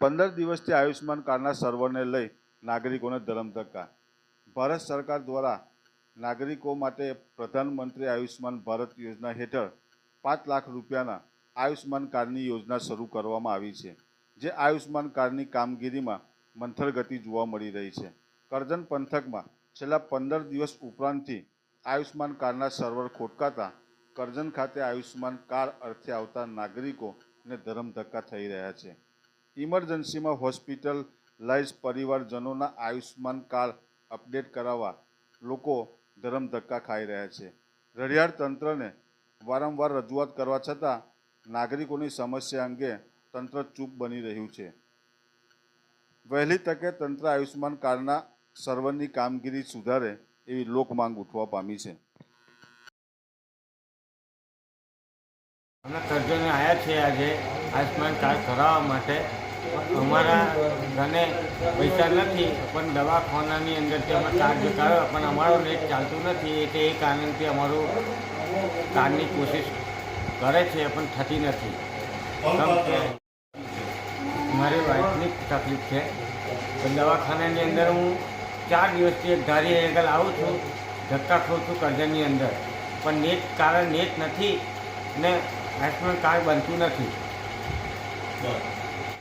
પંદર દિવસથી આયુષ્યમાન કાર્ડના સર્વરને લઈ નાગરિકોને ધરમધક્કા ભારત સરકાર દ્વારા નાગરિકો માટે પ્રધાનમંત્રી આયુષ્યમાન ભારત યોજના હેઠળ પાંચ લાખ રૂપિયાના આયુષ્યમાન કાર્ડની યોજના શરૂ કરવામાં આવી છે, જે આયુષ્યમાન કાર્ડની કામગીરીમાં મંથર ગતિ જોવા મળી રહી છે. કરજણ પંથકમાં છેલ્લા પંદર દિવસ ઉપરાંતથી આયુષ્યમાન કાર્ડના સર્વર ખોટકાતા કરજણ ખાતે આયુષ્યમાન કાર્ડ અર્થે આવતા નાગરિકોને ધરમધક્કા થઈ રહ્યા છે. ઇમરજન્સીમાં હોસ્પિટલાઇઝ પરિવારજનોના આયુષ્યમાન કાર્ડ અપડેટ કરાવવા લોકો ધરમ ધક્કા ખાઈ રહ્યા છે. રડિયાળ તંત્રને વારંવાર રજૂઆત કરવા છતાં નાગરિકોની સમસ્યા અંગે તંત્ર ચૂપ બની રહ્યું છે. વહેલી તકે તંત્ર આયુષ્યમાન કાર્ડના સર્વરની કામગીરી સુધારે એવી લોકમાંગ ઉઠવા પામી છે. અમે કરજણે આવ્યા છીએ આજે. આયુષ્માન કાર્ડ કરાવવા માટે અમારા ઘરે પૈસા નથી, પણ દવાખાનાની અંદરથી અમે કાર્ડ કરાવ્યા પણ અમારું નેટ ચાલતું નથી, એટલે એ કારણથી અમારું કાર્ડની કોશિશ કરે છે, પણ થતી નથી. મારી વાઇફની તકલીફ છે દવાખાનાની અંદર હું ચાર દિવસથી એક ધારી આગળ આવું છું, ધક્કા ખોઉં છું કરજણની અંદર. પણ નેટ કારણ નેટ નથી ને આયુષ્યમાન કાર્ડ બનતું નથી. Right.